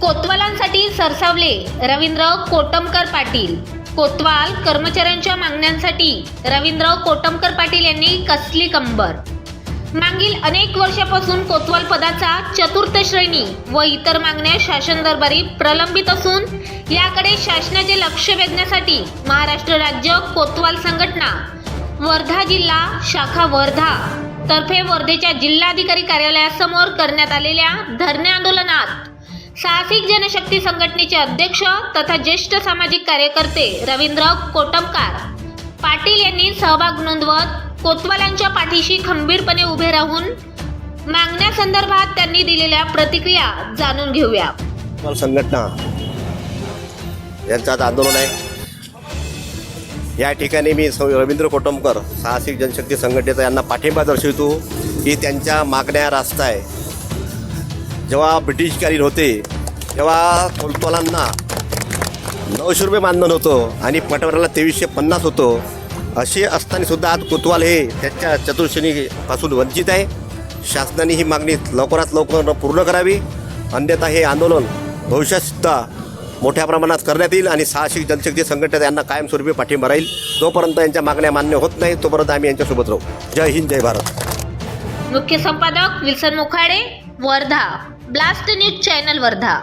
कोतवालांसाठी सरसावले रवींद्र कोटमकर पाटील. कोतवाल कर्मचाऱ्यांच्या मागण्यांसाठी रवींद्र कोटमकर पाटील यांनी कसली कंबर? मागील अनेक वर्षापासून कोतवाल पदाचा चतुर्थ श्रेणी व इतर मागण्या शासन दरबारी प्रलंबित असून याकडे शासनाचे लक्ष वेधण्यासाठी महाराष्ट्र राज्य कोतवाल संघटना वर्धा जिल्हा शाखा वर्धा तर्फे वर्धेच्या जिल्हाधिकारी कार्यालयासमोर करण्यात आलेल्या धरणे आंदोलनात साहसिक जनशक्ती संघटनेचे अध्यक्ष तथा ज्येष्ठ सामाजिक कार्यकर्ते रवींद्र कोटमकार. पाटील यांनी सहभाग नोंदवत कोतवालांच्या पाठीशी खंबीरपणे उभे राहून मागण्यासंदर्भात त्यांनी दिलेल्या प्रतिक्रिया जाणून घेऊया. संघटना यांचं आज आंदोलन आहे. या ठिकाणी मी रवींद्र कोटमकर साहसिक जनशक्ती संघटनेचा यांना पाठिंबा दर्शवितो की त्यांच्या मागण्या रास्त आहे. जेव्हा ब्रिटिशकालीन होते तेव्हा तोलतोलांना नऊशे रुपये मानधन होतं आणि पटवाऱ्याला तेवीसशे पन्नास होतं. असे असताना सुद्धा आज कोतवाल हे त्याच्या चतुर्श्रेणीपासून वंचित आहे. शासनाने ही मागणी लवकरात लवकर पूर्ण करावी. अन्यथा हे आंदोलन भविष्यातसुद्धा मोठ्या प्रमाणात करण्यात येईल आणि साहसिक जनशक्ती संघटना यांना कायमस्वरूपी पाठिंबा राहील. जोपर्यंत यांच्या मागण्या मान्य होत नाही तोपर्यंत आम्ही यांच्यासोबत राहू. जय हिंद जय भारत. मुख्य संपादक Wilson Mukhade Wardha. Blast news channel Wardha.